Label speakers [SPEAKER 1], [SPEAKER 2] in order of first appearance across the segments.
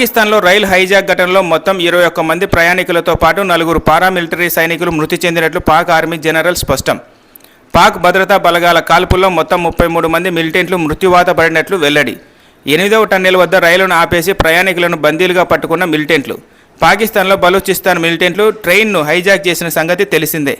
[SPEAKER 1] పాకిస్తాన్లో రైలు హైజాక్ ఘటనలో మొత్తం ఇరవై ఒక్క మంది ప్రయాణికులతో పాటు నలుగురు పారామిలిటరీ సైనికులు మృతి చెందినట్లు పాక్ ఆర్మీ జనరల్ స్పష్టం. పాక్ భద్రతా బలగాల కాల్పుల్లో మొత్తం ముప్పై మూడు మంది మిలిటెంట్లు మృత్యువాత పడినట్లు వెల్లడి. ఎనిమిదవ టన్నెల్ వద్ద రైలును ఆపేసి ప్రయాణికులను బందీలుగా పట్టుకున్న మిలిటెంట్లు. పాకిస్తాన్లో బలూచిస్తాన్ మిలిటెంట్లు ట్రైన్ను హైజాక్ చేసిన సంగతి తెలిసిందే.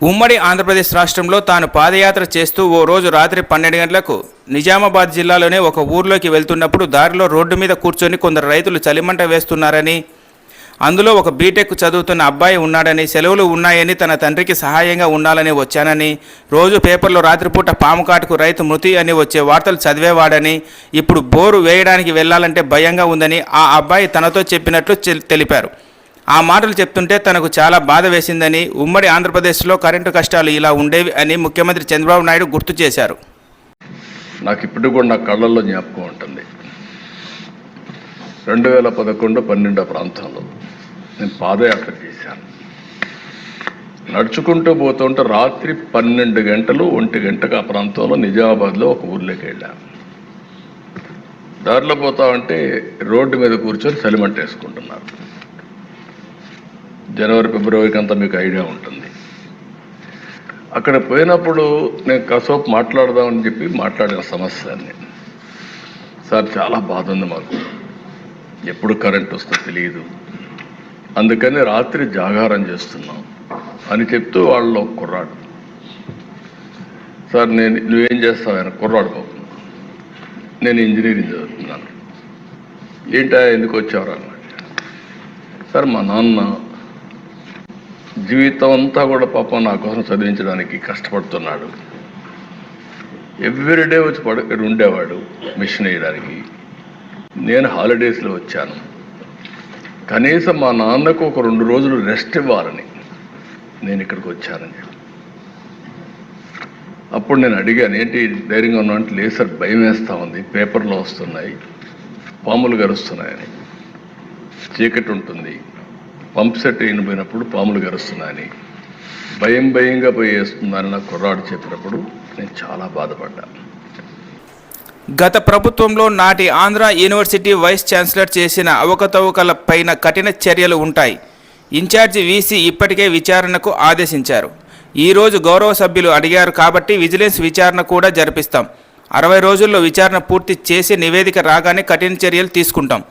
[SPEAKER 1] ఉమ్మడి ఆంధ్రప్రదేశ్ రాష్ట్రంలో తాను పాదయాత్ర చేస్తూ ఓ రోజు రాత్రి పన్నెండు గంటలకు నిజామాబాద్ జిల్లాలోనే ఒక ఊర్లోకి వెళ్తున్నప్పుడు దారిలో రోడ్డు మీద కూర్చొని కొందరు రైతులు చలిమంట వేస్తున్నారని అందులో ఒక బీటెక్ చదువుతున్న అబ్బాయి ఉన్నాడని సెలవులు ఉన్నాయని తన తండ్రికి సహాయంగా ఉండాలని వచ్చానని రోజు పేపర్లో రాత్రిపూట పాముకాటుకు రైతు మృతి అని వచ్చే వార్తలు చదివేవాడని ఇప్పుడు బోరు వేయడానికి వెళ్ళాలంటే భయంగా ఉందని ఆ అబ్బాయి తనతో చెప్పినట్లు తెలిపారు. ఆ మాటలు చెప్తుంటే తనకు చాలా బాధ వేసిందని ఉమ్మడి ఆంధ్రప్రదేశ్లో కరెంటు కష్టాలు ఇలా ఉండేవి అని ముఖ్యమంత్రి చంద్రబాబు నాయుడు గుర్తు చేశారు.
[SPEAKER 2] నాకు ఇప్పుడు కూడా నా కళ్ళల్లో జ్ఞాపకం ఉంటుంది. రెండు వేల పదకొండు పన్నెండో ప్రాంతంలో నేను పాదయాత్ర చేశాను. నడుచుకుంటూ పోతుంటే రాత్రి పన్నెండు గంటలు ఒంటి గంటకు ఆ ప్రాంతంలో నిజామాబాద్లో ఒక ఊర్లోకి వెళ్ళాను. దారిలో పోతా ఉంటే రోడ్డు మీద కూర్చొని చలిమంట వేసుకుంటున్నారు. జనవరి ఫిబ్రవరికి అంతా మీకు ఐడియా ఉంటుంది. అక్కడ పోయినప్పుడు నేను కాసేపు మాట్లాడదామని చెప్పి మాట్లాడిన సమస్యని. సార్ చాలా బాధ ఉంది మాకు. ఎప్పుడు కరెంట్ వస్తుందో తెలియదు అందుకని రాత్రి జాగారం చేస్తున్నాం అని చెప్తూ వాళ్ళు ఒక కుర్రాడు. సార్ నేను నువ్వేం చేస్తావు కుర్రాడు బాబు. నేను ఇంజనీరింగ్ చదువుతున్నాను. ఏంటా ఎందుకు వచ్చావు అన్నాడు సార్ మా నాన్న జీవితం అంతా కూడా పాపం నా కోసం చదివించడానికి కష్టపడుతున్నాడు. ఎవ్రీడే వచ్చి పడు ఇక్కడ ఉండేవాడు మిషన్ వేయడానికి. నేను హాలిడేస్లో వచ్చాను. కనీసం మా నాన్నకు ఒక రెండు రోజులు రెస్ట్ ఇవ్వాలని నేను ఇక్కడికి వచ్చానని చెప్పి అప్పుడు నేను అడిగాను ఏంటి ధైర్యంగా ఉన్నా అంటే లేదు సార్ భయం వేస్తూ ఉంది. పేపర్లో వస్తున్నాయి. పాములు గరుస్తున్నాయని. చీకటి ఉంటుంది. పంప్ సెట్ అయినపోయినప్పుడు పాములు గరుస్తున్నాయని భయం భయంగా పోయి వేస్తుందని నాకు కుర్రాడు చెప్పినప్పుడు నేను చాలా బాధపడ్డాను
[SPEAKER 1] గత ప్రభుత్వంలో నాటి ఆంధ్ర యూనివర్సిటీ వైస్ ఛాన్సలర్ చేసిన అవకతవకల పైన కఠిన చర్యలు ఉంటాయి. ఇన్ఛార్జి వీసీ ఇప్పటికే విచారణకు ఆదేశించారు. ఈరోజు గౌరవ సభ్యులు అడిగారు కాబట్టి విజిలెన్స్ విచారణ కూడా జరిపిస్తాం. అరవై రోజుల్లో విచారణ పూర్తి చేసి నివేదిక రాగానే కఠిన చర్యలు తీసుకుంటాం.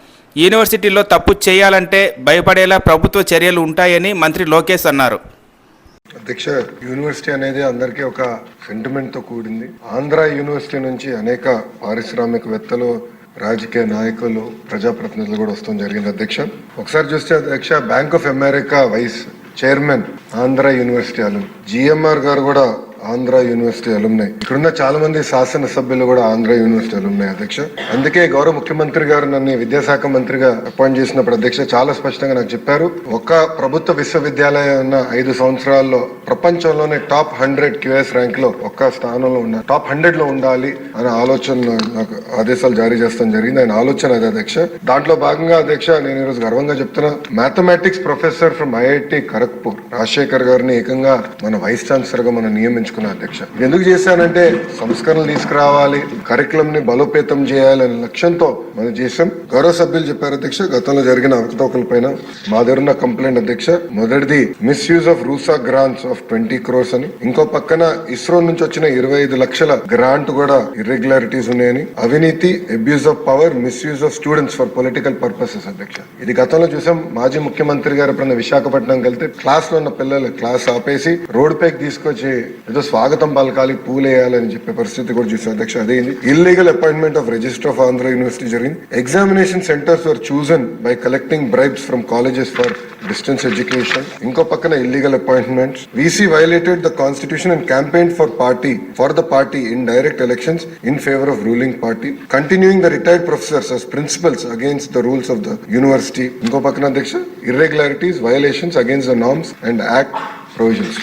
[SPEAKER 1] యూనివర్సిటీలో తప్పు చేయాలంటే భయపడేలా ప్రభుత్వ చర్యలు ఉంటాయని మంత్రి లోకేష్ అన్నారు.
[SPEAKER 3] అధ్యక్ష యూనివర్సిటీ అనేది అందరికీ ఒక సెంటిమెంట్తో కూడింది. ఆంధ్ర యూనివర్సిటీ నుంచి అనేక పారిశ్రామికవేత్తలు రాజకీయ నాయకులు ప్రజాప్రతినిధులు కూడా వస్తాం జరిగింది. అధ్యక్ష ఒకసారి చూస్తే అధ్యక్ష bank of America vice chairman Andhra university alum GMR గారు కూడా ఆంధ్ర యూనివర్సిటీ అలుమ్నాయి ఇక్కడున్న చాలా మంది శాసనసభ్యులు కూడా ఆంధ్ర యూనివర్సిటీ అలుమ్నాయి అధ్యక్ష. అందుకే గౌరవ ముఖ్యమంత్రి గారు నన్ను విద్యాశాఖ మంత్రిగా అపాయింట్ చేసినప్పుడు అధ్యక్ష చాలా స్పష్టంగా నాకు చెప్పారు. ఒక ప్రభుత్వ విశ్వవిద్యాలయం ఉన్న ఐదు సంవత్సరాల్లో ప్రపంచంలోనే టాప్ హండ్రెడ్ క్యూఎస్ ర్యాంక్లో ఒక్క స్థానంలో ఉన్న టాప్ హండ్రెడ్లో ఉండాలి అనే ఆలోచన నాకు ఆదేశాలు జారీ చేస్తాం జరిగింది. ఆయన ఆలోచన అదే అధ్యక్ష. దాంట్లో భాగంగా అధ్యక్ష నేను ఈరోజు గర్వంగా చెప్తున్నా mathematics professor from IIT Kharagpur Rajasekhar గారిని ఏకంగా మన వైస్ ఛాన్సలర్గా మనం నియమించుకున్న అధ్యక్ష. ఎందుకు చేశానంటే సంస్కరణలు తీసుకురావాలి కరికులం ని బలోపేతం చేయాలనే లక్ష్యంతో మనం చేసాం గౌరవ సభ్యులు చెప్పారు అధ్యక్ష గతంలో జరిగిన అవకతవకల పైన మా దగ్గర ఉన్న కంప్లైంట్ అధ్యక్ష మొదటిది misuse of RUSA grants of twenty crores అని. ఇంకో పక్కన ఇస్రో నుంచి వచ్చిన ఇరవై ఐదు లక్షల గ్రాంట్ కూడా ఇర్రెగ్యులారిటీస్ ఉన్నాయని. అవినీతి abuse of power misuse of students for political purposes అధ్యక్ష. ఇది గతంలో చూసాం. మాజీ ముఖ్యమంత్రి గారు ఎప్పుడైనా విశాఖపట్నంకి వెళ్తే క్లాస్లో ఉన్న పిల్లలు క్లాస్ ఆపేసి రోడ్ పైకి తీసుకొచ్చి ఏదో స్వాగతం పలకాలి పూలేయాలని చెప్పే పరిస్థితి కూడా చూసాం అధ్యక్ష అదేంది illegal appointment of registrar of Andhra university జరిగింది. Examination centres are chosen by collecting bribes from colleges for distance education ఇంకో పక్కన illegal appointments VC violated the constitution and campaign for party for the party in direct elections in favour of ruling party continuing the retired professors as principals against the rules of the university ఇంకో పక్కన అధ్యక్ష irregularities violations against the norms and act provisions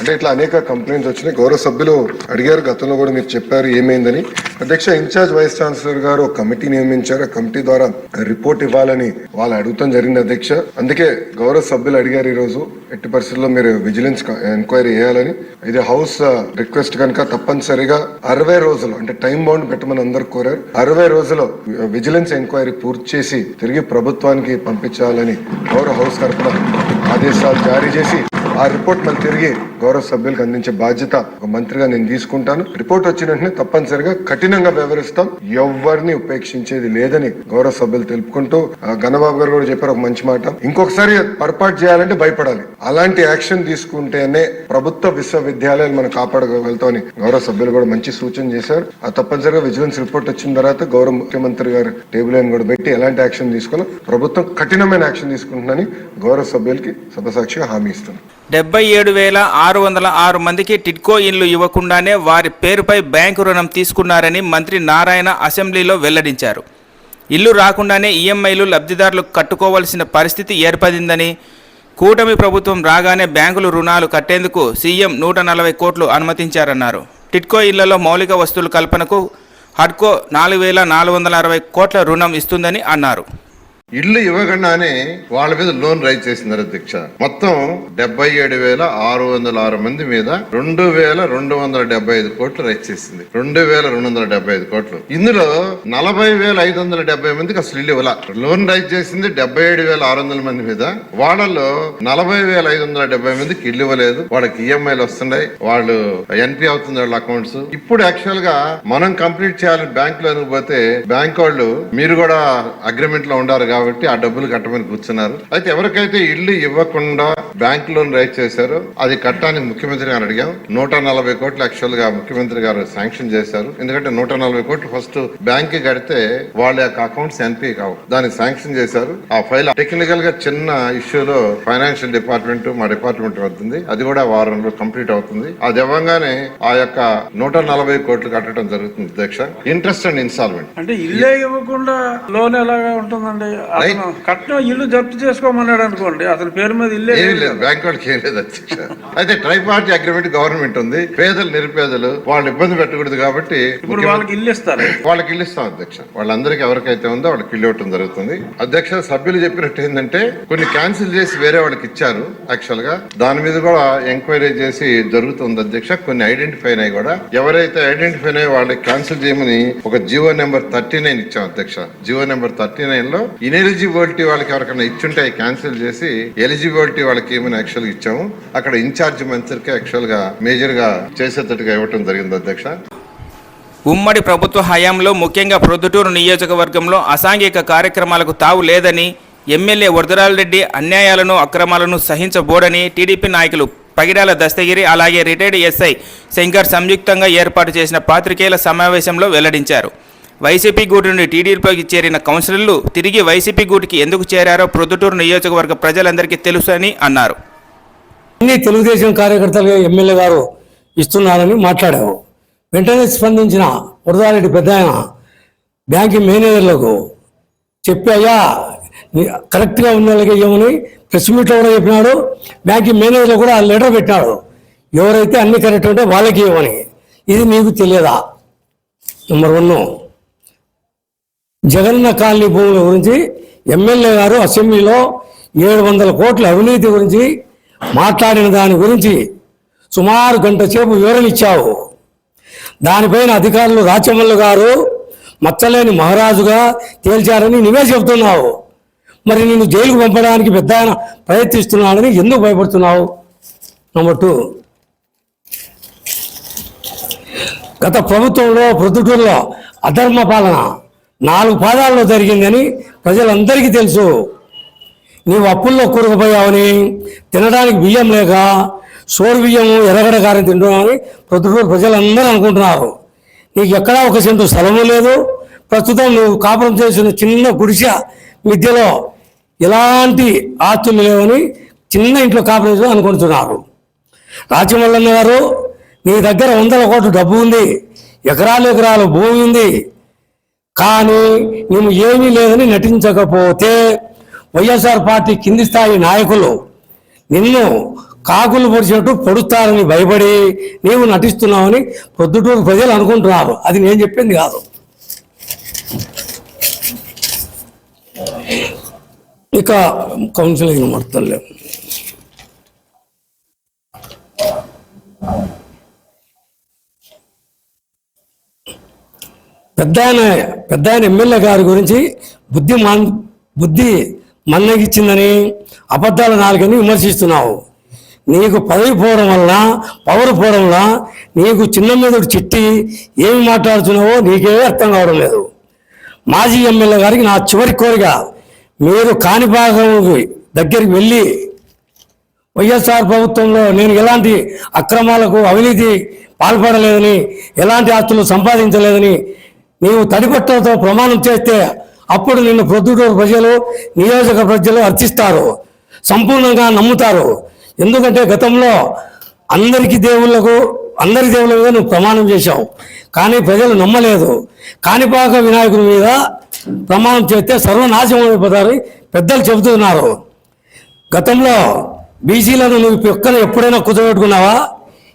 [SPEAKER 3] అంటే ఇట్లా అనేక complaints వచ్చినాయి. గౌరవ సభ్యులు అడిగారు. గతంలో కూడా మీరు చెప్పారు ఏమైందని. అధ్యక్ష ఇన్ఛార్జ్ వైస్ ఛాన్సలర్ గారు ఒక కమిటీ నియమించారు. ఆ కమిటీ ద్వారా రిపోర్ట్ ఇవ్వాలని వాళ్ళు అడుగుతాం జరిగింది అధ్యక్ష. అందుకే గౌరవ సభ్యులు అడిగారు ఈ రోజు ఎట్టి పరిస్థితుల్లో మీరు విజిలెన్స్ ఎంక్వైరీ చేయాలని. ఇది హౌస్ రిక్వెస్ట్ కనుక తప్పనిసరిగా అరవై రోజులు అంటే టైం బౌండ్ పెట్టమని అందరు కోరారు. అరవై రోజులు విజిలెన్స్ ఎంక్వైరీ పూర్తి చేసి తిరిగి ప్రభుత్వానికి పంపించాలని గౌరవ హౌస్ తరఫున ఆదేశాలు జారీ చేసి ఆ రిపోర్ట్ మనం తిరిగి గౌరవ సభ్యులకు అందించే బాధ్యత ఒక మంత్రిగా నేను తీసుకుంటాను. రిపోర్ట్ వచ్చిన వెంటనే తప్పనిసరిగా కఠినంగా వ్యవహరిస్తాం ఎవరిని ఉపేక్షించేది లేదని గౌరవ సభ్యులు తెలుపుకుంటూ ఆ, గణబాబు గారు కూడా చెప్పారు ఒక మంచి మాట. ఇంకొకసారి పొరపాటు చేయాలంటే భయపడాలి. అలాంటి యాక్షన్ తీసుకుంటేనే ప్రభుత్వ విశ్వవిద్యాలయాలు మనం కాపాడగలుగుతామని గౌరవ సభ్యులు కూడా మంచి సూచన చేశారు. ఆ తప్పనిసరిగా విజిలెన్స్ రిపోర్ట్ వచ్చిన తర్వాత గౌరవ ముఖ్యమంత్రి గారు టేబుల్ లైన్ కూడా పెట్టి ఎలాంటి యాక్షన్ తీసుకున్నా ప్రభుత్వం కఠినమైన యాక్షన్ తీసుకుంటుందని గౌరవ సభ్యులకి సభసాక్షిగా హామీ ఇస్తున్నాను
[SPEAKER 1] డెబ్బై ఏడు వేల ఆరు వందల ఆరు మందికి టిడ్కో ఇండ్లు ఇవ్వకుండానే వారి పేరుపై బ్యాంకు రుణం తీసుకున్నారని మంత్రి నారాయణ అసెంబ్లీలో వెల్లడించారు. ఇల్లు రాకుండానే ఈఎంఐలు లబ్ధిదారులు కట్టుకోవాల్సిన పరిస్థితి ఏర్పడిందని కూటమి ప్రభుత్వం రాగానే బ్యాంకులు రుణాలు కట్టేందుకు సీఎం నూట నలభై కోట్లు అనుమతించారన్నారు. టిట్కో ఇళ్ళలో మౌలిక వస్తువుల కల్పనకు హడ్కో నాలుగు వేల నాలుగు వందల అరవై కోట్ల రుణం ఇస్తుందని అన్నారు.
[SPEAKER 4] ఇల్లు ఇవ్వకుండానే వాళ్ళ మీద లోన్ రైజ్ చేసినారు అధ్యక్ష మొత్తం డెబ్బై ఏడు వేల ఆరు వందల ఆరు మంది మీద రెండు వేల రెండు వందల డెబ్బై ఐదు కోట్లు రైజ్ చేసింది. రెండు వేల రెండు వందల డెబ్బై ఐదు కోట్లు. ఇందులో నలభై వేల ఐదు వందల డెబ్బై మందికి అసలు ఇల్లు ఇవ్వాల. లోన్ రైజ్ చేసింది డెబ్బై ఏడు వేల ఆరు వందల మంది మీద. వాళ్ళలో నలభై వేల ఐదు వందల డెబ్బై మందికి ఇల్లు ఇవ్వలేదు. వాళ్ళకి ఈఎంఐలు వస్తున్నాయి. వాళ్ళు ఎన్పి అవుతుంది వాళ్ళ అకౌంట్స్. ఇప్పుడు యాక్చువల్గా మనం కంప్లీట్ చేయాలని బ్యాంక్లో పోతే బ్యాంక్ వాళ్ళు మీరు కూడా అగ్రిమెంట్లో ఉండారు కాబట్టి కాబట్టి ఆ డబ్బులు కట్టమని కూర్చున్నారు. అయితే ఎవరికైతే ఇల్లు ఇవ్వకుండా బ్యాంక్ లోన్ రైట్ చేశారో అది కట్టడానికి ముఖ్యమంత్రి గారు అడిగాం. నూట నలభై కోట్లు యాక్చువల్గా ముఖ్యమంత్రి గారు శాంక్షన్ చేశారు. ఎందుకంటే నూట నలభై కోట్లు ఫస్ట్ బ్యాంక్కి కడితే వాళ్ళ యొక్క అకౌంట్స్ ఎన్పి కావు. దాన్ని శాంక్షన్ చేశారు. ఆ ఫైల్ టెక్నికల్గా చిన్న ఇష్యూలో ఫైనాన్షియల్ డిపార్ట్మెంట్ మా డిపార్ట్మెంట్ వస్తుంది అది కూడా వారంలో కంప్లీట్ అవుతుంది. అది ఇవ్వగానే ఆ యొక్క నూట నలభై కోట్లు కట్టడం జరుగుతుంది అధ్యక్ష. ఇంట్రెస్ట్ అండ్ ఇన్స్టాల్మెంట్
[SPEAKER 5] అంటే ఇల్లే ఇవ్వకుండా లోన్ ఎలాగా ఉంటుందండి? అతను కట్నం ఇల్లు జప్తు చేసుకోమన్నాడు అనుకోండి అతని పేరు మీద ఇల్లే లేదు.
[SPEAKER 4] బ్యాంక్ వాళ్ళకి ఏం లేదు అధ్యక్ష. అయితే ట్రై పార్టీ అగ్రిమెంట్ గవర్నమెంట్ ఉంది. పేదలు నిరుపేదలు వాళ్ళు ఇబ్బంది పెట్టకూడదు కాబట్టి
[SPEAKER 5] ఇప్పుడు వాళ్ళకి ఇల్లు ఇస్తారు.
[SPEAKER 4] వాళ్ళకి ఇల్లు ఇస్తాం అధ్యక్ష. వాళ్ళందరికీ ఎవరికైతే ఉందో వాళ్ళకి ఇల్లు ఇవ్వటం జరుగుతుంది. అధ్యక్ష సభ్యులు చెప్పినట్టు ఏంటంటే కొన్ని క్యాన్సిల్ చేసి వేరే వాళ్ళకి ఇచ్చారు యాక్చువల్గా. దాని మీద కూడా ఎంక్వైరీ చేసి జరుగుతుంది అధ్యక్ష. కొన్ని ఐడెంటిఫై అయినాయి కూడా. ఎవరైతే ఐడెంటిఫై అయ్యి వాళ్ళకి క్యాన్సిల్ చేయమని ఒక జియో నెంబర్ థర్టీ నైన్ ఇచ్చాం అధ్యక్ష. జియో నెంబర్ థర్టీ నైన్లో ఇనెలిజిబిలిటీ వాళ్ళకి ఎవరికైనా ఇచ్చుంటే క్యాన్సిల్ చేసి ఎలిజిబిలిటీ వాళ్ళకి ఏమైనా యాక్చువల్ ఇచ్చాము. అక్కడ ఇన్ఛార్జ్ మంత్రికి యాక్చువల్గా మేజర్గా చేసేటట్టుగా ఇవ్వటం జరిగింది అధ్యక్ష.
[SPEAKER 1] ఉమ్మడి ప్రభుత్వ హయాంలో ముఖ్యంగా ప్రొద్దుటూరు నియోజకవర్గంలో అసాంఘిక కార్యక్రమాలకు తావు లేదని ఎమ్మెల్యే వరదరాలరెడ్డి అన్యాయాలను అక్రమాలను సహించబోడని టీడీపీ నాయకులు పగిడాల దస్తగిరి అలాగే రిటైర్డ్ ఎస్ఐ శంకర్ సంయుక్తంగా ఏర్పాటు చేసిన పాత్రికేయుల సమావేశంలో వెల్లడించారు. వైసీపీ గూటి నుండి టీడీపీలోకి చేరిన కౌన్సిలర్లు తిరిగి వైసీపీ గూటికి ఎందుకు చేరారో ప్రొద్దుటూరు నియోజకవర్గ ప్రజలందరికీ తెలుసు అని అన్నారు.
[SPEAKER 6] అన్ని తెలుగుదేశం కార్యకర్తలు ఎమ్మెల్యే గారు ఇస్తున్నారని మాట్లాడాము వెంటనే స్పందించిన వరదారెడ్డి పెద్ద ఆయన బ్యాంకు మేనేజర్లకు చెప్పాయా కరెక్ట్గా ఉన్న వాళ్ళకి ఇవ్వమని ప్రెస్ మీట్లో కూడా చెప్పినాడు. బ్యాంకింగ్ మేనేజర్లు కూడా లెటర్ పెట్టినాడు. ఎవరైతే అన్ని కరెక్ట్ ఉంటే వాళ్ళకి ఇవ్వమని ఇది మీకు తెలియదా? నెంబర్ వన్ జగన్న కాలనీ భూముల గురించి ఎమ్మెల్యే గారు అసెంబ్లీలో ఏడు వందల కోట్ల అవినీతి గురించి మాట్లాడిన దాని గురించి సుమారు గంట సేపు వివరణ ఇచ్చావు. దానిపైన అధికారులు రాచమల్లు గారు మచ్చలేని మహారాజుగా తేల్చారని నువ్వే చెబుతున్నావు. మరి నిన్ను జైలుకు పంపడానికి పెద్ద ఆయన ప్రయత్నిస్తున్నాడని ఎందుకు భయపడుతున్నావు? నెంబర్ టూ గత ప్రభుత్వంలో ప్రొద్దుటూరులో అధర్మ పాలన నాలుగు పాదాల్లో జరిగిందని ప్రజలందరికీ తెలుసు. నీవు అప్పుల్లో కూరుకుపోయావని తినడానికి బియ్యం లేక సోరు బియ్యము ఎర్రగడ కారం తింటున్నామని ప్రొద్దుటూరు ప్రజలందరూ అనుకుంటున్నారు. నీకు ఎక్కడా ఒక సెంటు స్థలము లేదు. ప్రస్తుతం నువ్వు కాపురం చేసిన చిన్న గుడిసె మిద్దెలో ఎలాంటి ఆస్తులు లేవని చిన్న ఇంట్లో కాపురం చేసి అనుకుంటున్నారు. రాచమల్లన్న గారు నీ దగ్గర వందల కోట్ల డబ్బు ఉంది. ఎకరాలు ఎకరాలు భూమి ఉంది. కానీ నువ్వు ఏమీ లేదని నటించకపోతే వైఎస్ఆర్ పార్టీ కింది స్థాయి నాయకులు నిన్ను కాకులు పొడిచినట్టు పొడుస్తారని భయపడి నీవు నటిస్తున్నావని పొద్దుటూరు ప్రజలు అనుకుంటున్నారు. అది నేను చెప్పింది కాదు. ఇక కౌన్సిలింగ్ మొత్తం లేవు పెద్ద ఆయన పెద్ద ఆయన ఎమ్మెల్యే గారి గురించి బుద్ధి మన్ బుద్ధి మన్నగిచ్చిందని అబద్ధాలు నాలుగని విమర్శిస్తున్నావు. నీకు పదవి పోవడం వలన పవర్ పోవడం వల్ల నీకు చిన్న మీదడు చిట్టి ఏమి మాట్లాడుతున్నావో నీకే అర్థం కావడం లేదు. మాజీ ఎమ్మెల్యే గారికి నా చివరి కోరిక మీరు కాణిపాకం దగ్గరికి వెళ్ళి వైఎస్ఆర్ ప్రభుత్వంలో నేను ఎలాంటి అక్రమాలకు అవినీతి పాల్పడలేదని ఎలాంటి ఆస్తులు సంపాదించలేదని నీవు తడిపట్టలతో ప్రమాణం చేస్తే అప్పుడు నిన్ను ప్రొద్దుటూరు ప్రజలు నియోజక ప్రజలు అర్థిస్తారు సంపూర్ణంగా నమ్ముతారు. ఎందుకంటే గతంలో అందరికి దేవుళ్ళకు అందరి దేవుళ్ళ నువ్వు ప్రమాణం చేశావు. కానీ ప్రజలు నమ్మలేదు. కాణిపాక వినాయకుడి మీద ప్రమాణం చేస్తే సర్వనాశనం అయిపోతారు పెద్దలు చెబుతున్నారు. గతంలో బీసీలను నువ్వు పక్కన ఎప్పుడైనా కూర్చోబెట్టుకున్నావా?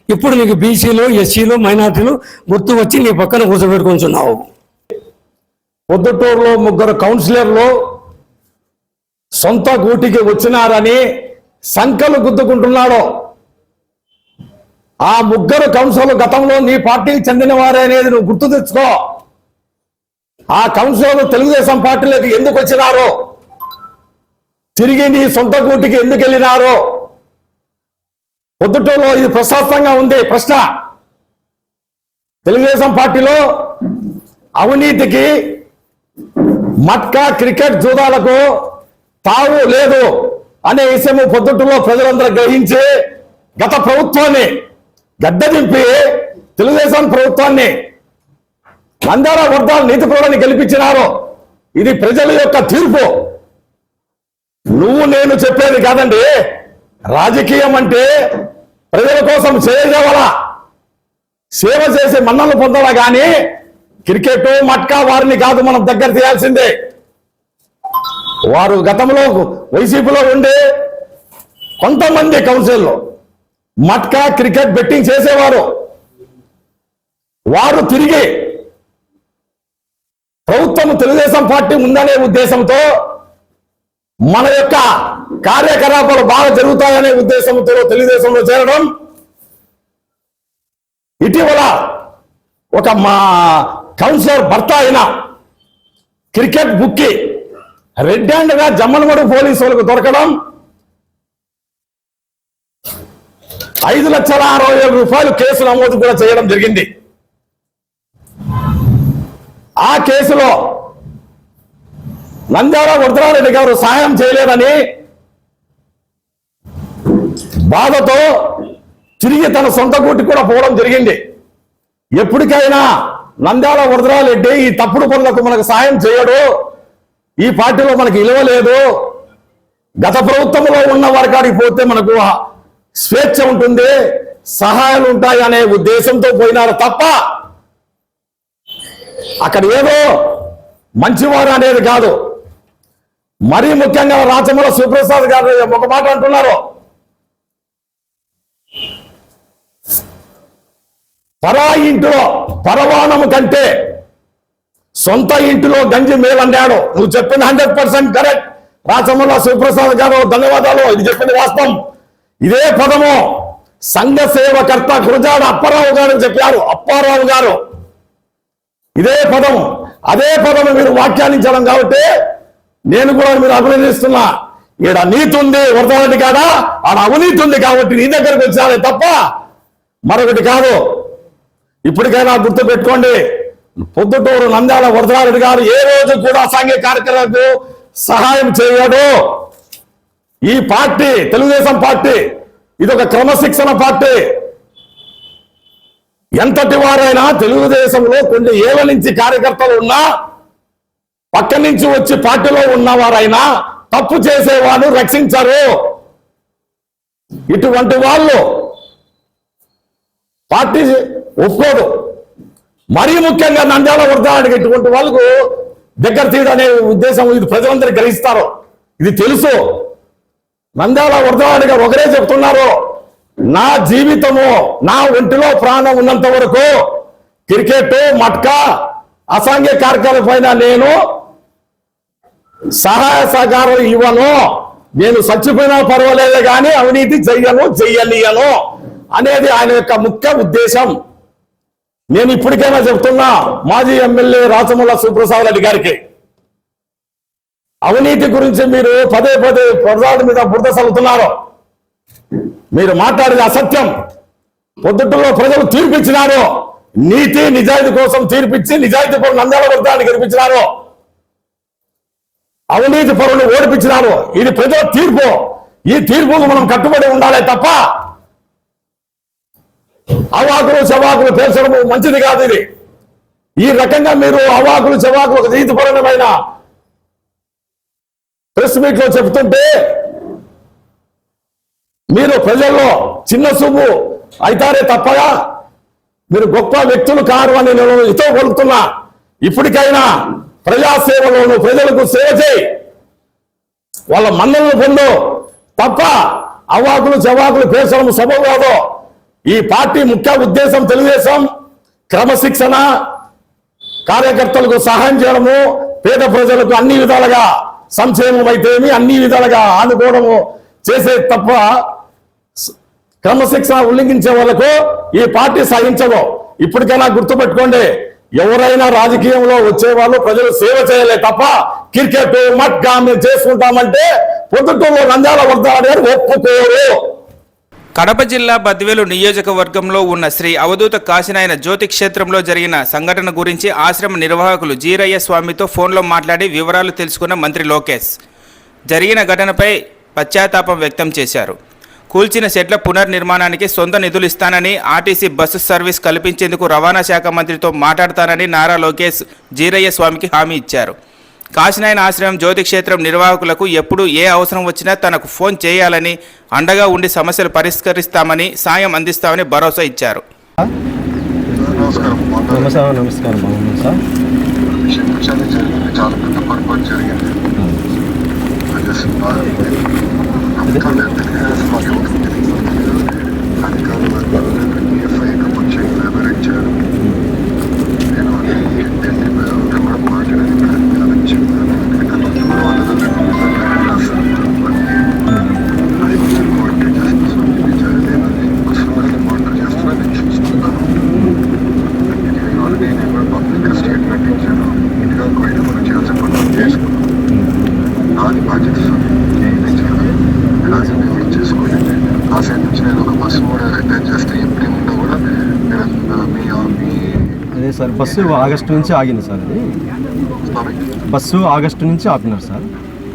[SPEAKER 6] ఇప్పుడు నీకు బీసీలు ఎస్సీలు మైనార్టీలు గుర్తు వచ్చి నీ పక్కన కూర్చోబెట్టుకుంటున్నావు
[SPEAKER 7] పొద్దుటూరులో ముగ్గురు కౌన్సిలర్లు సొంత గూటికి వచ్చినారని సంఖలు గుద్దుకుంటున్నాడు. ఆ ముగ్గురు కౌన్సిల్ గతంలో నీ పార్టీకి చెందిన వారే అనేది నువ్వు గుర్తు తెచ్చుకో. ఆ కౌన్సిలర్ తెలుగుదేశం పార్టీలోకి ఎందుకు వచ్చినారు? తిరిగి నీ సొంత గూటికి ఎందుకు వెళ్ళినారు? పొద్దుటూరులో ఇది ప్రశాస్తంగా ఉంది. ప్రశ్న. తెలుగుదేశం పార్టీలో అవినీతికి మట్కా క్రికెట్ జూదాలకు తావు లేదు అనే విషయం పొద్దుటలో ప్రజలందరూ గ్రహించి గత ప్రభుత్వాన్ని గడ్డదింపి తెలుగుదేశం ప్రభుత్వాన్ని నందాల వర్గాల నీతి పౌరాన్ని గెలిపించినారు. ఇది ప్రజల యొక్క తీర్పు. నువ్వు నేను చెప్పేది కాదండి. రాజకీయం అంటే ప్రజల కోసం చేయగలవా? సేవ చేసి మన్నలు పొందాలా కానీ క్రికెట్ మట్కా వారిని కాదు మనం దగ్గర తీయాల్సిందే. వారు గతంలో వైసీపీలో ఉండే కొంతమంది కౌన్సిల్లో మట్కా క్రికెట్ బెట్టింగ్ చేసేవారు. వారు తిరిగి ప్రభుత్వం తెలుగుదేశం పార్టీ ఉందనే ఉద్దేశంతో మన యొక్క కార్యకలాపాలు బాగా జరుగుతాయనే ఉద్దేశంతో తెలుగుదేశంలో చేరడం. ఇటీవల ఒక మా కౌన్సిలర్ భర్త అయిన క్రికెట్ బుక్కి రెడ్ హ్యాండ్గా జమ్మలమడు పోలీసులకు దొరకడం ఐదు లక్షల అరవై వేల రూపాయలు కేసు నమోదు కూడా చేయడం జరిగింది. ఆ కేసులో నంద్యాల వరదరారెడ్డి గారు సహాయం చేయలేదని బాధతో తిరిగి తన సొంత గూటి కూడా పోవడం జరిగింది. ఎప్పటికైనా నంద్యాల వరదరారెడ్డి ఈ తప్పుడు పనులకు మనకు సాయం చేయడు. ఈ పార్టీలో మనకి విలువ లేదు. గత ప్రభుత్వంలో ఉన్న వారికాడికి పోతే మనకు స్వేచ్ఛ ఉంటుంది సహాయాలు ఉంటాయి అనే ఉద్దేశంతో పోయినారు తప్ప అక్కడ ఏదో మంచివారు అనేది కాదు. మరీ ముఖ్యంగా రాచమల సుప్రసాద్ గారు ఒక మాట అంటున్నారు. పరా ఇంటిలో పరవాణము కంటే సొంత ఇంటిలో గంజి మేలన్నాడు నువ్వు చెప్పింది hundred percent correct. Rachamalla Sivaprasad గారు ధన్యవాదాలు. ఇది చెప్పింది వాస్తవం. ఇదే పదము సంఘ సేవకర్త గురజాడ అప్పారావు గారు చెప్పారు. అప్పారావు గారు ఇదే పదము. అదే పదము మీరు వ్యాఖ్యానించడం కాబట్టి నేను కూడా మీరు అభినందిస్తున్నా. ఈడ నీతి ఉంది వరదరెడ్డి కాదా? ఆడ అవినీతి ఉంది కాబట్టి నీ దగ్గరకు వచ్చారే తప్ప మరొకటి కాదు. ఇప్పటికైనా గుర్తు పెట్టుకోండి పొద్దుటూరు నంద్యాల వరదరారెడ్డి గారు ఏ రోజు కూడా సాంఘిక కార్యక్రమాలకు సహాయం చేయడు. ఈ పార్టీ తెలుగుదేశం పార్టీ ఇది ఒక క్రమశిక్షణ పార్టీ. ఎంతటి వారైనా తెలుగుదేశంలో కొన్ని ఏళ్ళ నుంచి కార్యకర్తలు ఉన్నా పక్క నుంచి వచ్చి పార్టీలో ఉన్నవారైనా తప్పు చేసేవాడు రక్షించరు. ఇటువంటి వాళ్ళు పార్టీ ఒప్పుకోదు. మరీ ముఖ్యంగా నంద్యాల వృద్ధానికి ఇటువంటి వాళ్ళకు దగ్గర తీయడం అనే ఉద్దేశం ఇది ప్రజలందరూ గ్రహిస్తారు. ఇది తెలుసు. నంద్యాల వృద్ధవాడిగా ఒకరే చెప్తున్నారు నా జీవితము నా ఒంటిలో ప్రాణం ఉన్నంత వరకు క్రికెట్ మట్కా అసాంఘ్య కార్యక్రమాల పైన నేను సహాయ సహకారం ఇవ్వను. నేను చచ్చిపోయినా పర్వాలేదు కానీ అవినీతి చెయ్యను చెయ్యనియను అనేది ఆయన యొక్క ముఖ్య ఉద్దేశం. నేను ఇప్పటికైనా చెప్తున్నా మాజీ ఎమ్మెల్యే రాచమల్ల సుప్రసాద్ రెడ్డి గారికి. అవినీతి గురించి మీరు పదే పదే ప్రజల మీద బురద చల్లుతున్నారు. మీరు మాట్లాడేది అసత్యం. పొద్దుట్లో ప్రజలు తీర్పిచ్చినారు. నీతి నిజాయితీ కోసం తీర్పిచ్చి నిజాయితీ పరులు నంద్యాల వర్గాన్ని గెలిపించినారు. అవినీతి పరులు ఓడిపించినారు. ఇది ప్రజల తీర్పు. ఈ తీర్పుకు మనం కట్టుబడి ఉండాలి తప్ప అవాకులు చవాకులు పేర్చడము మంచిది కాదు ఇది. ఈ రకంగా మీరు అవాకులు చవాకులు ఒక నీతిపరమైన ప్రెస్ మీట్లో చెప్తుంటే మీరు ప్రజల్లో చిన్న చూపు అయితారే తప్పగా మీరు గొప్ప వ్యక్తులు కారు అని నేను ఇతో కొలుతున్నా ఇప్పటికైనా ప్రజాసేవలోను ప్రజలకు సేవ చేయి. వాళ్ళ మన్నలను పొందు. తప్ప అవాకులు చవాకులు పేర్చడం సబబు కాదు. ఈ పార్టీ ముఖ్య ఉద్దేశం తెలుగుదేశం క్రమశిక్షణ కార్యకర్తలకు సహాయం చేయడము పేద ప్రజలకు అన్ని విధాలుగా సంక్షేమం అయితేమి అన్ని విధాలుగా ఆదుకోవడము చేసే తప్ప క్రమశిక్షణ ఉల్లంఘించే వాళ్ళకు ఈ పార్టీ సహించదు. ఇప్పటికైనా గుర్తుపెట్టుకోండి ఎవరైనా రాజకీయంలో వచ్చే వాళ్ళు ప్రజలు సేవ చేయలే తప్ప క్రికెట్ మట్గా మేము చేసుకుంటామంటే పొద్దుటూరులో నంద్యాల వద్ద ఒప్పుకోరు.
[SPEAKER 1] కడప జిల్లా బద్వేలు నియోజకవర్గంలో ఉన్న శ్రీ అవధూత కాశీనాయన జ్యోతి క్షేత్రంలో జరిగిన సంఘటన గురించి ఆశ్రమ నిర్వాహకులు జీరయ్య స్వామితో ఫోన్లో మాట్లాడి వివరాలు తెలుసుకున్న మంత్రి లోకేష్. జరిగిన ఘటనపై పశ్చాత్తాపం వ్యక్తం చేశారు. కూల్చిన సెట్ల పునర్నిర్మాణానికి సొంత నిధులు ఇస్తానని ఆర్టీసీ బస్సు సర్వీస్ కల్పించేందుకు రవాణా శాఖ మంత్రితో మాట్లాడతానని నారా లోకేష్ జీరయ్య స్వామికి హామీ ఇచ్చారు. కాశీనాయన ఆశ్రమం జ్యోతి క్షేత్రం నిర్వాహకులకు ఎప్పుడు ఏ అవసరం వచ్చినా తనకు ఫోన్ చేయాలని అండగా ఉండి సమస్యలు పరిష్కరిస్తామని సాయం అందిస్తామని భరోసా ఇచ్చారు.
[SPEAKER 3] నమస్కారం
[SPEAKER 8] నమస్కారం నమస్కారం బాగున్నాం సార్
[SPEAKER 3] క్షమించాలి జరిగింది చాలా పెద్ద పొరపాటు జరిగింది అది అసలు బాగా నమ్మకాలు ఎందుకు అసలు మాకు ఎవరికి తెలియదు అధికారులు డిఎఫ్ఐ కప్పుడు చేయలేదు ఇచ్చారు నేను ఏంటంటే ఎవరు కూడా మాట్లాడేది ఇక్కడ అని చెప్పాను ఇక్కడ కూడా వాళ్ళ అది కొంచెం కోఆర్డినేట్ చేస్తాను జరగలేదని వస్తున్నది మానిటర్ చేస్తున్నా నేను చూస్తున్నాను ఇది ఆల్రెడీ నేను కూడా పబ్లిక్ స్టేట్మెంట్ ఇచ్చాను ఇంటిగా కూడా మనం చేయాల్సిన పనులు చేసుకున్నాం నాది బాధ్యత స్వామి నేను చేయాలి ఇలాగే మీరు చేసుకోండి ఆ సైడ్ నుంచి నేను ఒక బస్సు కూడా రిటర్న్ చేస్తే ఎప్పుడు ఏమున్నా కూడా మీరు మీ మీ
[SPEAKER 8] అదే సార్ బస్సు ఆగస్టు నుంచి ఆగింది సార్ అది బస్సు ఆగస్టు నుంచి ఆపినారు సార్.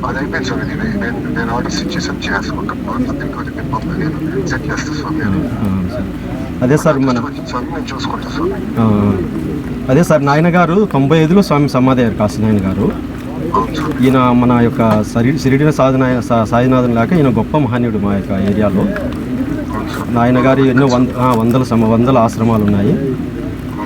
[SPEAKER 3] అది అయిపోయింది స్వామి నేను నేను నేను ఆర్డర్స్ ఇచ్చేసాను చేసుకుంటాను నథింగ్ కొంచెం నేను పంప నేను సెట్ చేస్తాను స్వామి నేను.
[SPEAKER 8] ఆ, సార్. అదే సార్ మన
[SPEAKER 3] స్వామి నేను చూసుకుంటాను స్వామి
[SPEAKER 8] ఆ, అదే సార్ నాయన గారు తొంభై ఐదులో స్వామి సమాధి అయ్యారు కాశీనాయన గారు.
[SPEAKER 3] అవును స్వామి
[SPEAKER 8] ఈయన మన యొక్క సరి సిరిడిన సాధన సా- లాగా ఈయన గొప్ప మహనీయుడు మా యొక్క ఏరియాలో.
[SPEAKER 3] అవును స్వామి
[SPEAKER 8] నాయన గారి ఎన్నో వంద ఆ, వందల సమ వందల ఆశ్రమాలు ఉన్నాయి.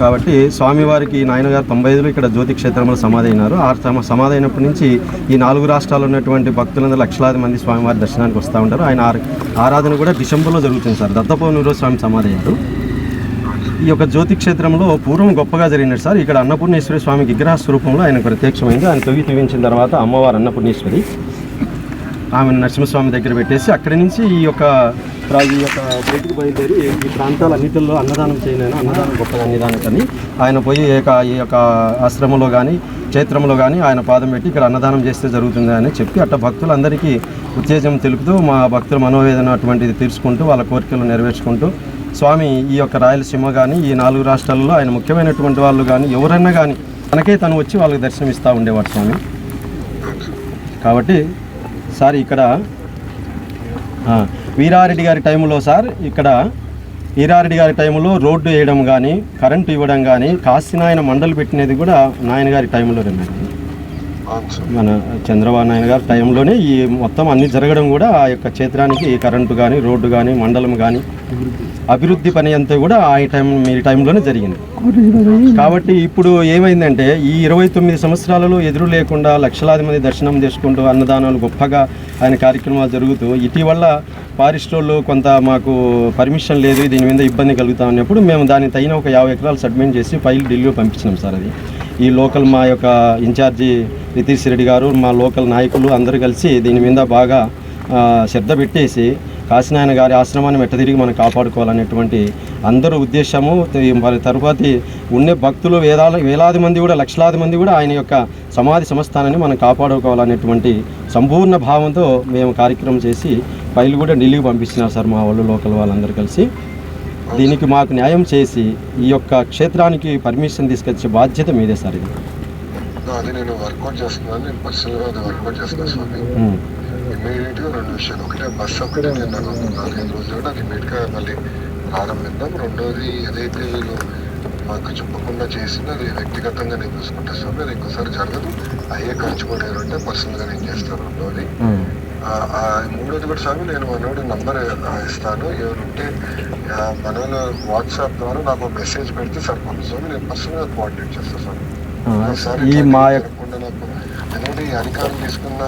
[SPEAKER 8] కాబట్టి స్వామివారికి నాయనగారు తొంభై ఐదులో ఇక్కడ జ్యోతి క్షేత్రంలో సమాధి అయినారు. ఆ సమ సమాధి అయినప్పటి నుంచి ఈ నాలుగు రాష్ట్రాల్లో ఉన్నటువంటి భక్తులందరూ లక్షలాది మంది స్వామివారి దర్శనానికి వస్తూ ఉంటారు. ఆయన ఆరాధన కూడా డిసెంబర్లో జరుగుతుంది సార్. దత్తపౌర్ణమిలో స్వామి సమాధి అయ్యారు. ఈ యొక్క జ్యోతి క్షేత్రంలో పూర్వం గొప్పగా జరిగినట్టు సార్. ఇక్కడ అన్నపూర్ణేశ్వరి స్వామి విగ్రహ స్వరూపంలో ఆయన ప్రత్యక్షమైంది. ఆయన తొవ్వి తీవించిన తర్వాత అమ్మవారు అన్నపూర్ణేశ్వరి ఆమె నరసింహస్వామి దగ్గర పెట్టేసి అక్కడి నుంచి ఈ యొక్క ఈ యొక్క బయటకు బయలుదేరి ఈ ప్రాంతాలన్నింటిలో అన్నదానం చేయలేను అన్నదానం గొప్ప అన్నదానం కానీ ఆయన పోయి ఈ యొక్క ఈ యొక్క ఆశ్రమంలో కానీ క్షేత్రంలో కానీ ఆయన పాదం పెట్టి ఇక్కడ అన్నదానం చేస్తే జరుగుతుంది అని చెప్పి అట్ట భక్తులందరికీ ఉత్తేజం తెలుపుతూ మా భక్తుల మనోవేదన అటువంటిది తీర్చుకుంటూ వాళ్ళ కోరికలు నెరవేర్చుకుంటూ స్వామి ఈ యొక్క రాయలసీమ కానీ ఈ నాలుగు రాష్ట్రాలలో ఆయన ముఖ్యమైనటువంటి వాళ్ళు కానీ ఎవరైనా కానీ తనకే తను వచ్చి వాళ్ళకి దర్శనం ఇస్తూ ఉండేవాడు స్వామి. కాబట్టి సార్ ఇక్కడ వీరారెడ్డి గారి టైంలో సార్ ఇక్కడ వీరారెడ్డి గారి టైంలో రోడ్డు వేయడం కానీ కరెంటు ఇవ్వడం కానీ కాశీనాయన మండలి పెట్టినది కూడా నాయనగారి టైంలోనే మేడం. మన చంద్రబాబు నాయుడు గారి టైంలోనే ఈ మొత్తం అన్ని జరగడం కూడా ఆ యొక్క క్షేత్రానికి కరెంటు కానీ రోడ్డు కానీ మండలం కానీ అభివృద్ధి పని అంతా కూడా ఆ టైం మీ టైంలోనే జరిగింది. కాబట్టి ఇప్పుడు ఏమైందంటే ఈ ఇరవై తొమ్మిది సంవత్సరాలలో ఎదురు లేకుండా లక్షలాది మంది దర్శనం చేసుకుంటూ అన్నదానాలు గొప్పగా ఆయన కార్యక్రమాలు జరుగుతూ ఇటీవల పారిస్టోళ్ళు కొంత మాకు పర్మిషన్ లేదు దీని మీద ఇబ్బంది కలుగుతా ఉన్నప్పుడు మేము దాని తగిన ఒక యాభై ఎకరాలు సబ్మిట్ చేసి ఫైల్ ఢిల్లీలో పంపించినాం సార్ అది. ఈ లోకల్ మా యొక్క ఇన్ఛార్జి నితీష్ రెడ్డి గారు మా లోకల్ నాయకులు అందరూ కలిసి దీని మీద బాగా శ్రద్ధ పెట్టేసి కాశీనాయన గారి ఆశ్రమాన్ని మెట్టదిరిగి మనం కాపాడుకోవాలనేటువంటి అందరూ ఉద్దేశము. మరి తరువాతి ఉండే భక్తులు వేదాల వేలాది మంది కూడా లక్షలాది మంది కూడా ఆయన యొక్క సమాధి సంస్థానాన్ని మనం కాపాడుకోవాలనేటువంటి సంపూర్ణ భావంతో మేము కార్యక్రమం చేసి ఫైల్ కూడా ఢిల్లీకి పంపిస్తున్నారు సార్ మా వాళ్ళు లోకల్ వాళ్ళందరూ కలిసి. దీనికి మాకు న్యాయం చేసి ఈ యొక్క క్షేత్రానికి పర్మిషన్ తీసుకొచ్చే బాధ్యత మీదే సార్ ఇది.
[SPEAKER 3] అది నేను వర్కౌట్ చేస్తున్నాను నేను పర్సనల్గా అది వర్కౌట్ చేస్తున్నాను స్వామి.
[SPEAKER 8] ఉమ్.
[SPEAKER 3] ఇమ్మీడియట్గా రెండు విషయాలు. ఒకటే బస్ ఒకటే నేను నాకు నాలుగైదు రోజులు కూడా అది ఇమ్మీడియట్గా మళ్ళీ ప్రారంభిద్దాం రెండోది ఏదైతే వీళ్ళు మాకు చెప్పకుండా చేసిందో అది వ్యక్తిగతంగా నేను చూసుకుంటా స్వామి. అది ఇంకోసారి జరగదు. అయ్యే ఖర్చు కూడా ఏమంటే పర్సనల్గా నేను చేస్తాను రెండోది. మూడోది కూడా స్వామి నేను మనోడి నంబర్ ఇస్తాను. ఎవరుంటే మనోళ్ళు వాట్సాప్ ద్వారా నాకు మెసేజ్ పెడితే సరిపోతుంది స్వామి నేను పర్సనల్గా కోఆర్డినేట్ చేస్తాను స్వామి
[SPEAKER 8] ఈ మా
[SPEAKER 3] నాకు ఎందుకంటే ఈ అధికారులు తీసుకున్న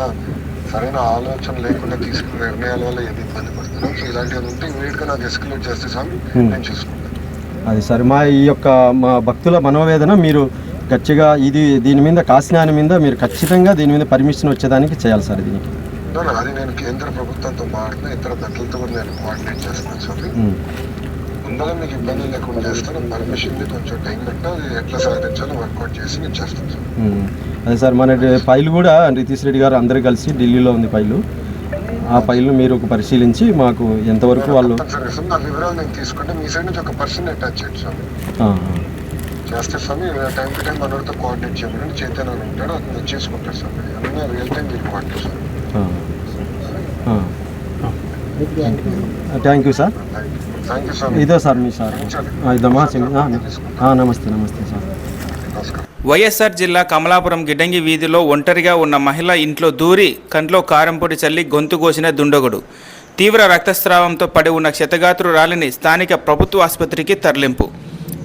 [SPEAKER 3] సరైన ఆలోచన లేకుండా తీసుకున్న నిర్ణయాల వల్ల ఏది ఇబ్బంది పడుతున్నాం సో ఇలాంటివి ఉంటే ఇమీడియట్గా నాకు ఎస్కలేట్ చేస్తే స్వామి. నేను చూసుకుంటాను.
[SPEAKER 8] అది సార్ మా ఈ యొక్క మా భక్తుల మనోవేదన మీరు గట్టిగా ఇది దీని మీద కాశీనాయన మీద మీరు ఖచ్చితంగా దీని మీద పర్మిషన్ వచ్చేదానికి చేయాలి సార్ దీనికి.
[SPEAKER 3] అది నేను కేంద్ర ప్రభుత్వంతో మాట్లాడిన ఇతర కూడా నేను కోఆర్డినేట్ చేస్తాను స్వామి.
[SPEAKER 8] ఉమ్.
[SPEAKER 3] ముందుగా మీకు ఇబ్బంది లేకుండా చేస్తాను. పర్మిషన్ కొంచెం టైం పెట్టినా అది ఎట్లా సాధించాలో వర్కౌట్ చేసి నేను చేస్తాను సార్.
[SPEAKER 8] అదే సార్ మన ఫైల్ కూడా నితీష్ రెడ్డి గారు అందరూ కలిసి ఢిల్లీలో ఉంది ఫైలు. ఆ ఫైల్ను మీరు ఒక పరిశీలించి మాకు ఎంతవరకు వాళ్ళు
[SPEAKER 3] నా వివరాలు నేను తీసుకుంటే మీ సైడ్ నుంచి ఒక పర్సన్ అటాచ్ చేయండి స్వామి. చేస్తే స్వామి టైం టు టైం మనోడితో కోఆర్డినేట్ చేయమని చైతన్య ఉంటాడు అతను చేసుకుంటాడు స్వామి. అన్నీ రియల్ టైం మీరు కోఆర్డినేట్.
[SPEAKER 8] థ్యాంక్ యూ సార్ ఇదే సార్ మీ సార్. ఇదమ్మా నమస్తే నమస్తే సార్.
[SPEAKER 1] వైఎస్ఆర్ జిల్లా కమలాపురం గిడ్డంగి వీధిలో ఒంటరిగా ఉన్న మహిళ ఇంట్లో దూరి కంట్లో కారంపొడి చల్లి గొంతు కోసిన దుండగుడు. తీవ్ర రక్తస్రావంతో పడి ఉన్న క్షతగాత్రురాలిని స్థానిక ప్రభుత్వ ఆసుపత్రికి తరలింపు.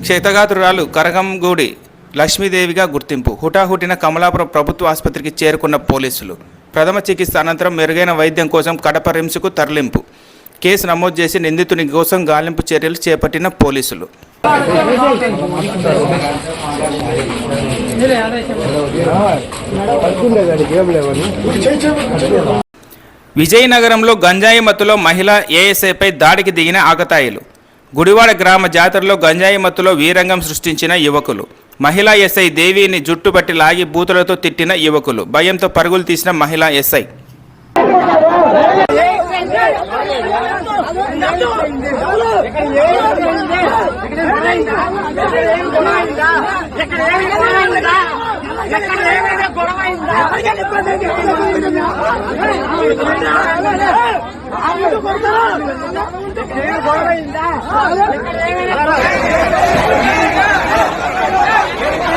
[SPEAKER 1] క్షతగాత్రురాలు కరగంగూడి లక్ష్మీదేవిగా గుర్తింపు. హుటాహుటిన కమలాపురం ప్రభుత్వ ఆసుపత్రికి చేరుకున్న పోలీసులు. ప్రథమ చికిత్స అనంతరం మెరుగైన వైద్యం కోసం కడప రిమ్స్కు తరలింపు. కేసు నమోదు చేసి నిందితుని కోసం గాలింపు చర్యలు చేపట్టిన పోలీసులు. విజయనగరంలో గంజాయి మత్తులో మహిళ ఏఎస్ఐపై దాడికి దిగిన ఆకతాయిలు గుడివాడ గ్రామ జాతరలో గంజాయి మత్తులో వీరంగం సృష్టించిన యువకులు. మహిళా ఎస్ఐ దేవిని జుట్టుపట్టి లాగి బూతులతో తిట్టిన యువకులు. భయంతో పరుగులు తీసిన మహిళా ఎస్ఐ.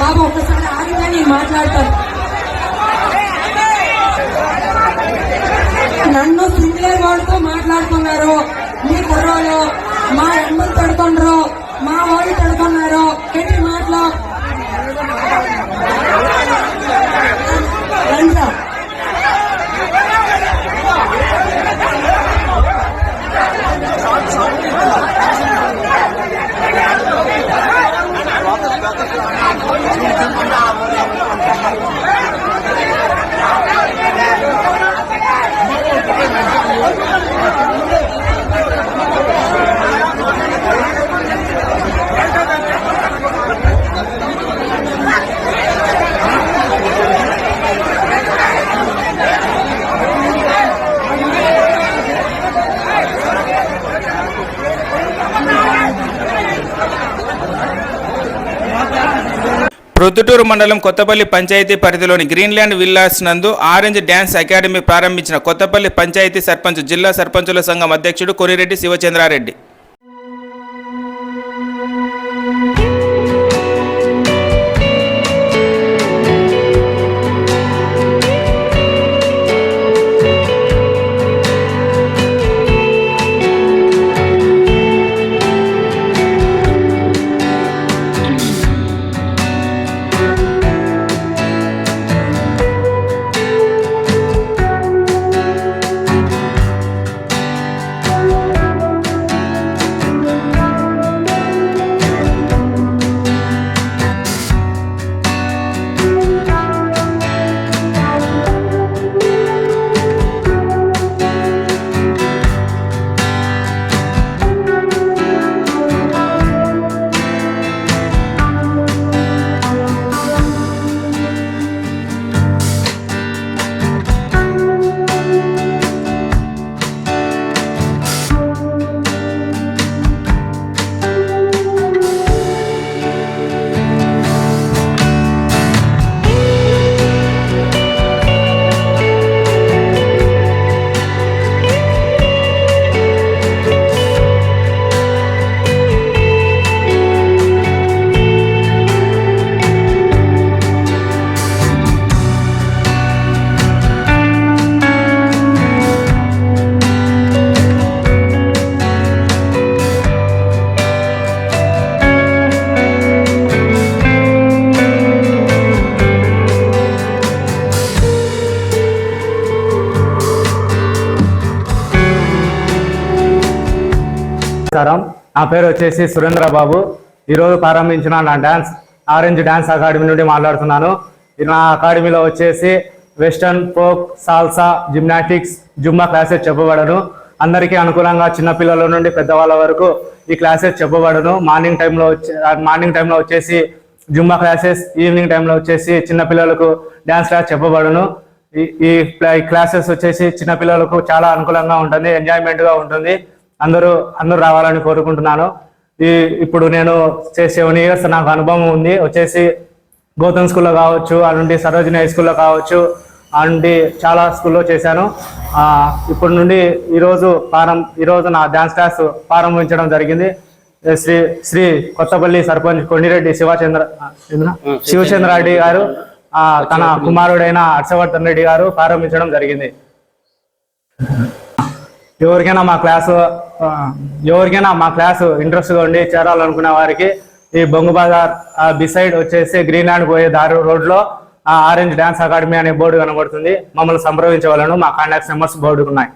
[SPEAKER 9] బాబు ఒకసారి ఆగితే నేను మాట్లాడతాను నన్ను సింగిలర్ వాడుతూ మాట్లాడుతున్నారు మీ కుర్రోలు మా ఎమ్మలు పడుతుండ్రు మా వాళ్ళు పడుతున్నారు పెట్టి మాటలు రండి సార్.
[SPEAKER 1] ప్రొద్దుటూరు మండలం కొత్తపల్లి పంచాయతీ పరిధిలోని గ్రీన్లాండ్ విల్లాస్ నందు ఆరెంజ్ డ్యాన్స్ అకాడమీ ప్రారంభించిన కొత్తపల్లి పంచాయతీ సర్పంచ్ జిల్లా సర్పంచుల సంఘం అధ్యక్షుడు కొనిరెడ్డి శివచంద్రారెడ్డి.
[SPEAKER 10] పేరు వచ్చేసి సురేంద్ర బాబు ఈరోజు ప్రారంభించిన నా డ్యాన్స్ ఆరెంజ్ డ్యాన్స్ అకాడమీ నుండి మాట్లాడుతున్నాను. ఈ నా అకాడమీలో వచ్చేసి western folk salsa gymnastics zumba classes చెప్పబడను. అందరికీ అనుకూలంగా చిన్నపిల్లల నుండి పెద్దవాళ్ళ వరకు ఈ క్లాసెస్ చెప్పబడను. మార్నింగ్ టైంలో వచ్చే మార్నింగ్ టైంలో వచ్చేసి జుమ్మా క్లాసెస్ ఈవినింగ్ టైంలో వచ్చేసి చిన్నపిల్లలకు డ్యాన్స్ క్లాస్ చెప్పబడను. ఈ ఈ క్లాసెస్ వచ్చేసి చిన్నపిల్లలకు చాలా అనుకూలంగా ఉంటుంది ఎంజాయ్మెంట్గా ఉంటుంది. అందరూ అందరూ రావాలని కోరుకుంటున్నాను. ఈ ఇప్పుడు నేను సెవెన్ ఇయర్స్ నాకు అనుభవం ఉంది. వచ్చేసి గౌతమ్ స్కూల్లో కావచ్చు నుండి సరోజిని హై స్కూల్లో కావచ్చు నుండి చాలా స్కూల్లో చేశాను. ఇప్పటి నుండి ఈరోజు ప్రారం ఈరోజు నా డాన్స్ క్లాస్ ప్రారంభించడం జరిగింది. శ్రీ శ్రీ కొత్తపల్లి సర్పంచ్ కొండిరెడ్డి శివచంద్ర? శివచంద్ర రెడ్డి గారు తన కుమారుడైన హర్షవర్ధన్ రెడ్డి గారు ప్రారంభించడం జరిగింది. ఎవరికైనా మా క్లాసు ఎవరికైనా మా క్లాసు ఇంట్రెస్ట్గా ఉండి చేరాలనుకునే వారికి ఈ బొంగు బజార్ బిసైడ్ వచ్చేసి గ్రీన్లాండ్ పోయే దారి రోడ్లో ఆరెంజ్ డ్యాన్స్ అకాడమీ అనే బోర్డు కనబడుతుంది. మమ్మల్ని సంప్రదించవలను మా కాంటాక్ట్ నెంబర్స్ బోర్డు ఉన్నాయి.